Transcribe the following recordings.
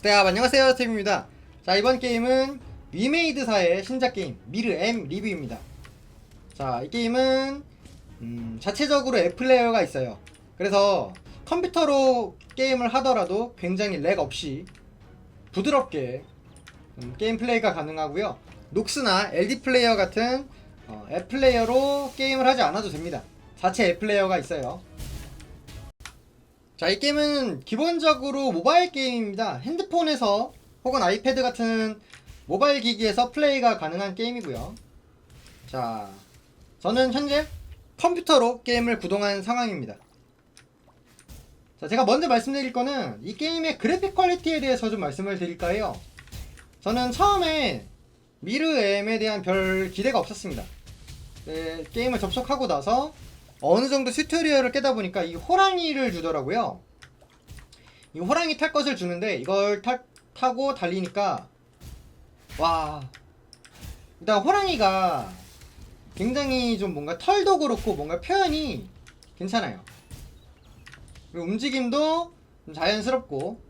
스테아 안녕하세요 스텝입니다. 자 이번 게임은 위메이드사의 신작 게임 미르 M 리뷰입니다. 자 이 게임은 음, 자체적으로 앱 플레이어가 있어요. 그래서 컴퓨터로 게임을 하더라도 굉장히 렉 없이 부드럽게 음, 게임 플레이가 가능하고요. 녹스나 LD 플레이어 같은 어, 앱 플레이어로 게임을 하지 않아도 됩니다. 자체 앱 플레이어가 있어요 자, 이 게임은 기본적으로 모바일 게임입니다. 핸드폰에서 혹은 아이패드 같은 모바일 기기에서 플레이가 가능한 게임이고요. 자, 저는 현재 컴퓨터로 게임을 구동한 상황입니다. 자, 제가 먼저 말씀드릴 거는 이 게임의 그래픽 퀄리티에 대해서 좀 말씀을 드릴까 해요. 저는 처음에 미르엠에 대한 별 기대가 없었습니다. 네, 게임을 접속하고 나서 어느 정도 튜토리얼을 깨다 보니까 이 호랑이를 주더라고요. 이 호랑이 탈 것을 주는데 이걸 타, 타고 달리니까 와 일단 호랑이가 굉장히 좀 뭔가 털도 그렇고 뭔가 표현이 괜찮아요. 그리고 움직임도 좀 자연스럽고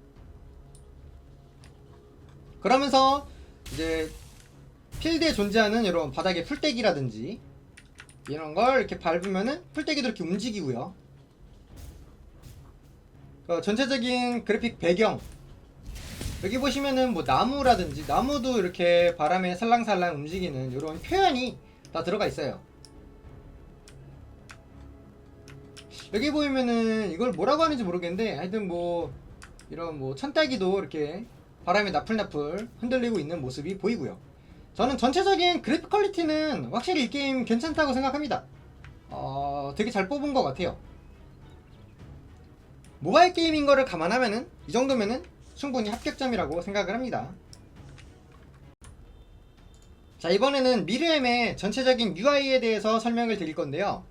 그러면서 이제 필드에 존재하는 이런 바닥의 풀떼기라든지 이런 걸 이렇게 밟으면은 풀떼기도 이렇게 움직이고요. 그 전체적인 그래픽 배경 여기 보시면은 뭐 나무라든지 나무도 이렇게 바람에 살랑살랑 움직이는 이런 표현이 다 들어가 있어요. 여기 보이면은 이걸 뭐라고 하는지 모르겠는데 하여튼 뭐 이런 뭐 천딸기도 이렇게 바람에 나풀나풀 흔들리고 있는 모습이 보이고요. 저는 전체적인 그래픽 퀄리티는 확실히 이 게임 괜찮다고 생각합니다. 어, 되게 잘 뽑은 것 같아요. 모바일 게임인 거를 감안하면은 이 정도면은 충분히 합격점이라고 생각을 합니다. 자 이번에는 미르엠의 전체적인 UI에 대해서 설명을 드릴 건데요.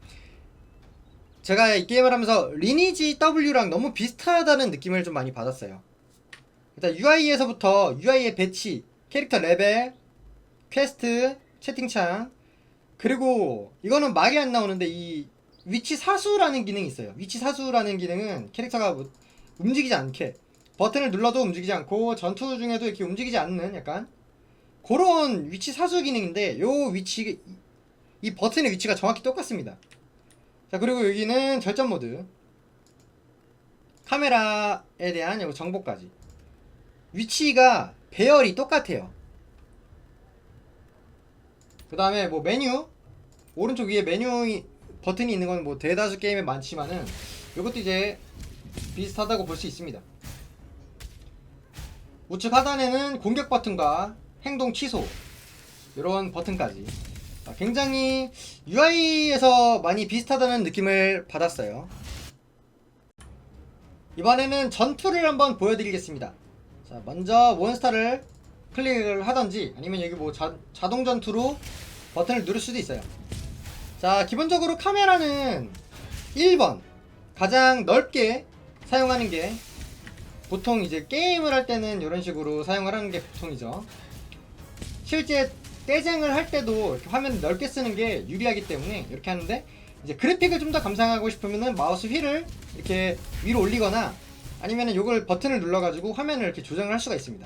제가 이 게임을 하면서 리니지 W랑 너무 비슷하다는 느낌을 좀 많이 받았어요. 일단 UI에서부터 UI의 배치, 캐릭터 레벨, 퀘스트, 채팅창 그리고 이거는 말이 안 나오는데 이 위치 사수라는 기능이 있어요. 위치 사수라는 기능은 캐릭터가 뭐 움직이지 않게 버튼을 눌러도 움직이지 않고 전투 중에도 이렇게 움직이지 않는 약간 그런 위치 사수 기능인데 요 위치 이 버튼의 위치가 정확히 똑같습니다. 자 그리고 여기는 절전 모드 카메라에 대한 요 정보까지 위치가 배열이 똑같아요. 그 다음에 뭐 메뉴 오른쪽 위에 메뉴 이- 버튼이 있는 건 뭐 대다수 게임에 많지만은 이것도 이제 비슷하다고 볼 수 있습니다. 우측 하단에는 공격 버튼과 행동 취소 이런 버튼까지 아, 굉장히 UI에서 많이 비슷하다는 느낌을 받았어요. 이번에는 전투를 한번 보여드리겠습니다. 자, 먼저 몬스터를 클릭을 하던지 아니면 여기 뭐 자, 자동 전투로 버튼을 누를 수도 있어요. 자, 기본적으로 카메라는 1번 가장 넓게 사용하는 게 보통 이제 게임을 할 때는 이런 식으로 사용을 하는 게 보통이죠. 실제 떼쟁을 할 때도 화면 넓게 쓰는 게 유리하기 때문에 이렇게 하는데 이제 그래픽을 좀 더 감상하고 싶으면은 마우스 휠을 이렇게 위로 올리거나 아니면은 이걸 버튼을 눌러가지고 화면을 이렇게 조정을 할 수가 있습니다.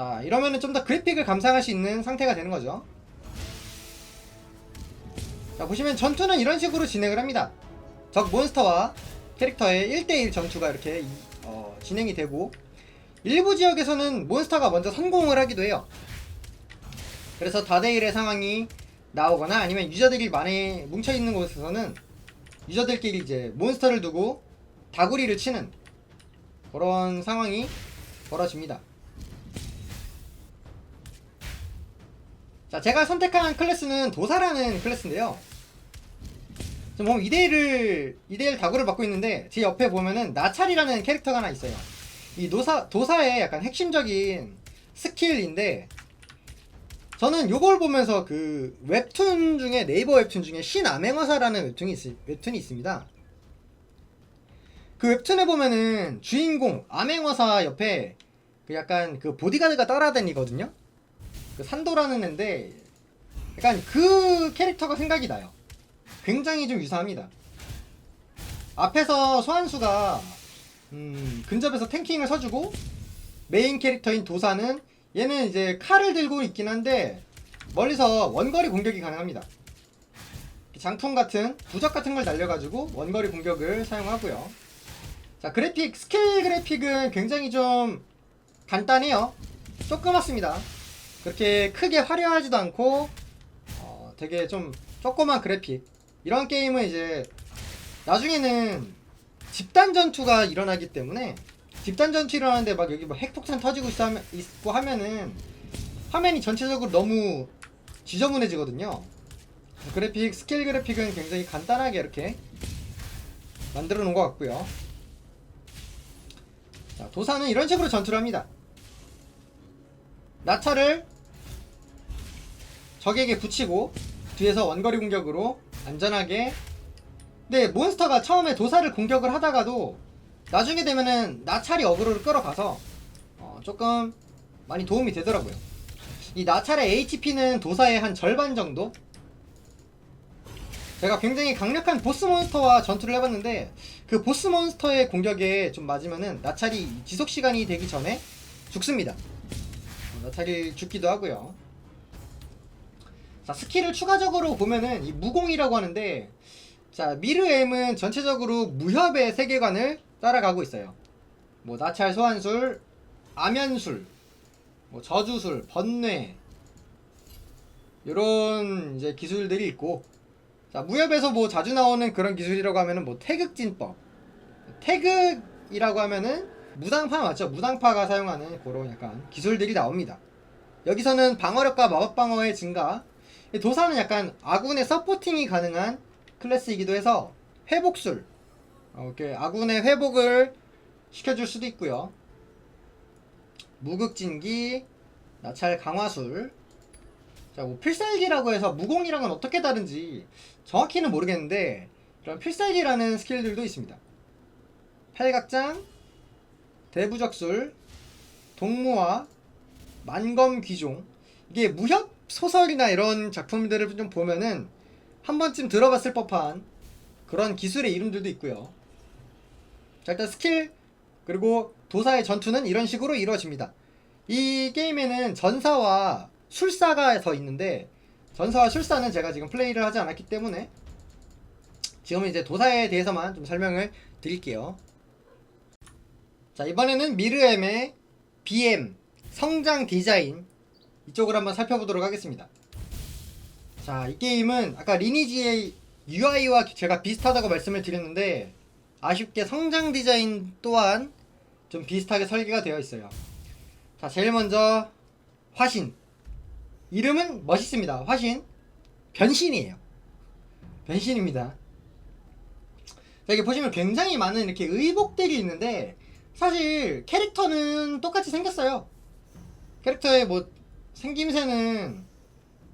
자 이러면은 좀 더 그래픽을 감상할 수 있는 상태가 되는 거죠. 자 보시면 전투는 이런 식으로 진행을 합니다. 적 몬스터와 캐릭터의 1대1 전투가 이렇게 이- 어, 진행이 되고 일부 지역에서는 몬스터가 먼저 성공을 하기도 해요. 그래서 다대일의 상황이 나오거나 아니면 유저들이 많이 뭉쳐있는 곳에서는 유저들끼리 이제 몬스터를 두고 다구리를 치는 그런 상황이 벌어집니다. 자, 제가 선택한 클래스는 도사라는 클래스인데요. 지금 보면 2대1을, 2대1 다구를 받고 있는데, 제 옆에 보면은 나찰이라는 캐릭터가 하나 있어요. 이 도사, 도사의 약간 핵심적인 스킬인데, 저는 요걸 보면서 그 웹툰 중에, 네이버 웹툰 중에 신암행어사라는 웹툰이, 있, 웹툰이 있습니다. 그 웹툰에 보면은 주인공 암행어사 옆에 그 약간 그 보디가드가 따라다니거든요. 그 산도라는 애인데 약간 그 캐릭터가 생각이 나요. 굉장히 좀 유사합니다. 앞에서 소환수가 음, 근접에서 탱킹을 서주고 메인 캐릭터인 도사는 얘는 이제 칼을 들고 있긴 한데 멀리서 원거리 공격이 가능합니다. 장풍 같은 부적 같은 걸 날려가지고 원거리 공격을 사용하고요. 자 그래픽 스킬 그래픽은 굉장히 좀 간단해요. 조그맣습니다. 그렇게 크게 화려하지도 않고 어, 되게 좀 조그만 그래픽 이런 게임은 이제 나중에는 집단 전투가 일어나기 때문에 집단 전투 일어나는데 막 여기 뭐 핵폭탄 터지고 있고 하면은 화면이 전체적으로 너무 지저분해지거든요. 그래픽 스킬 그래픽은 굉장히 간단하게 이렇게 만들어 놓은 것 같고요. 자, 도사는 이런 식으로 전투를 합니다. 나차를 적에게 붙이고 뒤에서 원거리 공격으로 안전하게 근데 몬스터가 처음에 도사를 공격을 하다가도 나중에 되면은 나찰이 어그로를 끌어가서 어, 조금 많이 도움이 되더라고요. 이 나찰의 HP는 도사의 한 절반 정도? 제가 굉장히 강력한 보스 몬스터와 전투를 해봤는데 그 보스 몬스터의 공격에 좀 맞으면은 나찰이 지속 시간이 되기 전에 죽습니다. 어, 나찰이 죽기도 하고요. 자 스킬을 추가적으로 보면은 이 무공이라고 하는데 자 미르엠은 전체적으로 무협의 세계관을 따라가고 있어요. 뭐 나찰 소환술, 아면술, 뭐 저주술, 번뇌 이런 이제 기술들이 있고 자 무협에서 뭐 자주 나오는 그런 기술이라고 하면은 뭐 태극진법 태극이라고 하면은 무당파 맞죠? 무당파가 사용하는 그런 약간 기술들이 나옵니다. 여기서는 방어력과 마법 방어의 증가 이 도사는 약간 아군의 서포팅이 가능한 클래스이기도 해서 회복술 어, 이렇게 아군의 회복을 시켜줄 수도 있고요. 무극진기, 나찰 강화술. 자, 뭐 필살기라고 해서 무공이랑은 어떻게 다른지 정확히는 모르겠는데 이런 필살기라는 스킬들도 있습니다. 팔각장, 대부적술, 동무화, 만검귀종. 이게 무협 소설이나 이런 작품들을 좀 보면은 한 번쯤 들어봤을 법한 그런 기술의 이름들도 있고요. 자, 일단 스킬 그리고 도사의 전투는 이런 식으로 이루어집니다. 이 게임에는 전사와 술사가 더 있는데 전사와 술사는 제가 지금 플레이를 하지 않았기 때문에 지금은 이제 도사에 대해서만 좀 설명을 드릴게요. 자, 이번에는 미르엠의 BM 성장 디자인 이쪽을 한번 살펴보도록 하겠습니다. 자, 이 게임은 아까 리니지의 UI와 제가 비슷하다고 말씀을 드렸는데 아쉽게 성장 디자인 또한 좀 비슷하게 설계가 되어 있어요. 자, 제일 먼저 화신. 이름은 멋있습니다. 화신. 변신이에요. 변신입니다. 자, 여기 보시면 굉장히 많은 이렇게 의복들이 있는데 사실 캐릭터는 똑같이 생겼어요. 캐릭터의 뭐 생김새는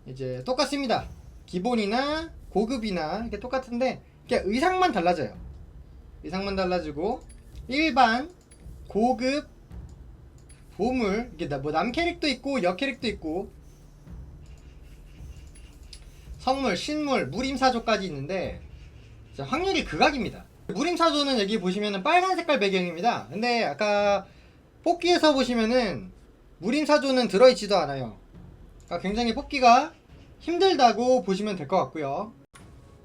이제 똑같습니다. 기본이나 고급이나 이렇게 똑같은데 그냥 의상만 달라져요. 의상만 달라지고 일반, 고급, 보물 이게 뭐 남 캐릭도 있고 여 캐릭도 있고 성물, 신물, 무림사조까지 있는데 자, 확률이 극악입니다. 무림사조는 여기 보시면은 빨간 색깔 배경입니다. 근데 아까 뽑기에서 보시면은 무림사조는 들어있지도 않아요. 그러니까 굉장히 뽑기가 힘들다고 보시면 될 것 같고요.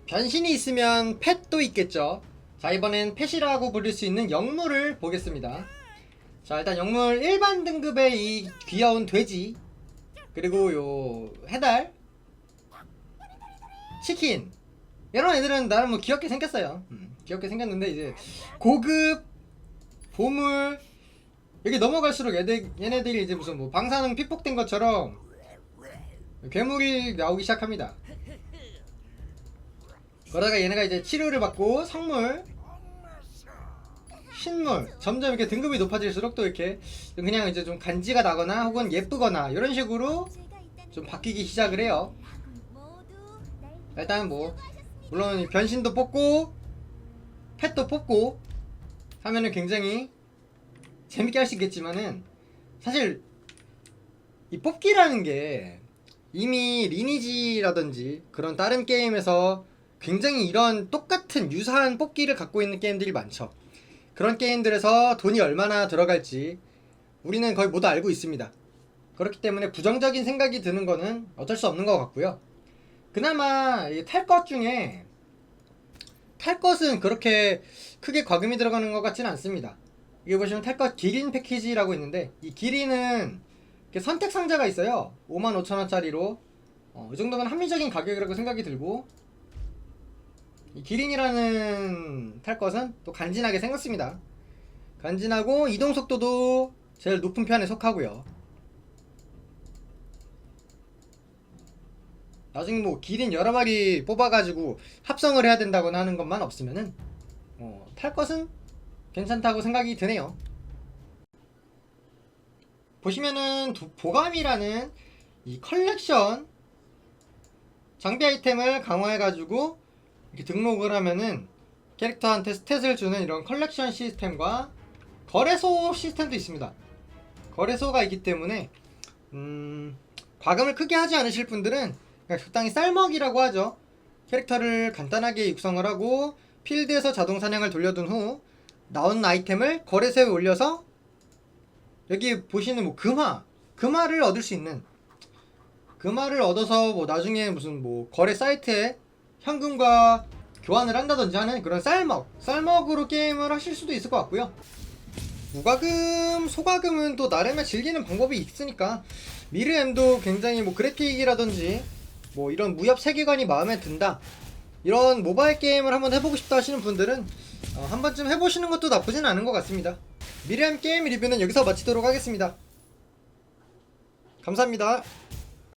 변신이 있으면 펫도 있겠죠. 자 이번엔 펫이라고 부를 수 있는 영물을 보겠습니다. 자 일단 영물 일반 등급의 이 귀여운 돼지 그리고 요 해달 치킨 이런 애들은 나름 뭐 귀엽게 생겼어요. 음, 귀엽게 생겼는데 이제 고급 보물 여기 넘어갈수록 얘들, 얘네들이 이제 무슨 뭐 방사능 피폭된 것처럼 괴물이 나오기 시작합니다. 그러다가 얘네가 이제 치료를 받고 성물, 신물 점점 이렇게 등급이 높아질수록 또 이렇게 그냥 이제 좀 간지가 나거나 혹은 예쁘거나 이런 식으로 좀 바뀌기 시작을 해요. 일단 뭐 물론 변신도 뽑고 펫도 뽑고 하면은 굉장히 재밌게 할 수 있겠지만은 사실 이 뽑기라는 게 이미 리니지라든지 그런 다른 게임에서 굉장히 이런 똑같은 유사한 뽑기를 갖고 있는 게임들이 많죠. 그런 게임들에서 돈이 얼마나 들어갈지 우리는 거의 모두 알고 있습니다. 그렇기 때문에 부정적인 생각이 드는 거는 어쩔 수 없는 것 같고요. 그나마 이탈것 중에 탈 것은 그렇게 크게 과금이 들어가는 것 같지는 않습니다. 이게 보시면 탈 것 기린 패키지라고 있는데 이 기린은 선택 상자가 있어요. 55,000원짜리로 어, 이 정도면 합리적인 가격이라고 생각이 들고 이 기린이라는 탈 것은 또 간지나게 생겼습니다. 간지나고 이동 속도도 제일 높은 편에 속하고요. 나중에 뭐 기린 여러 마리 뽑아가지고 합성을 해야 된다거나 하는 것만 없으면은 어, 탈 것은 괜찮다고 생각이 드네요. 보시면은 도- 보감이라는 이 컬렉션 장비 아이템을 강화해가지고 이렇게 등록을 하면은 캐릭터한테 스탯을 주는 이런 컬렉션 시스템과 거래소 시스템도 있습니다. 거래소가 있기 때문에 음, 과금을 크게 하지 않으실 분들은 그냥 적당히 쌀먹이라고 하죠. 캐릭터를 간단하게 육성을 하고 필드에서 자동 사냥을 돌려둔 후 나온 아이템을 거래소에 올려서 여기 보시는 뭐 금화, 금화를 얻을 수 있는 금화를 얻어서 뭐 나중에 무슨 뭐 거래 사이트에 현금과 교환을 한다든지 하는 그런 쌀먹, 쌀먹으로 게임을 하실 수도 있을 것 같고요. 무과금, 소과금은 또 나름의 즐기는 방법이 있으니까 미르엠도 굉장히 뭐 그래픽이라든지 뭐 이런 무협 세계관이 마음에 든다. 이런 모바일 게임을 한번 해보고 싶다 하시는 분들은 어, 한 번쯤 해보시는 것도 나쁘진 않은 것 같습니다. 미르엠 게임 리뷰는 여기서 마치도록 하겠습니다. 감사합니다.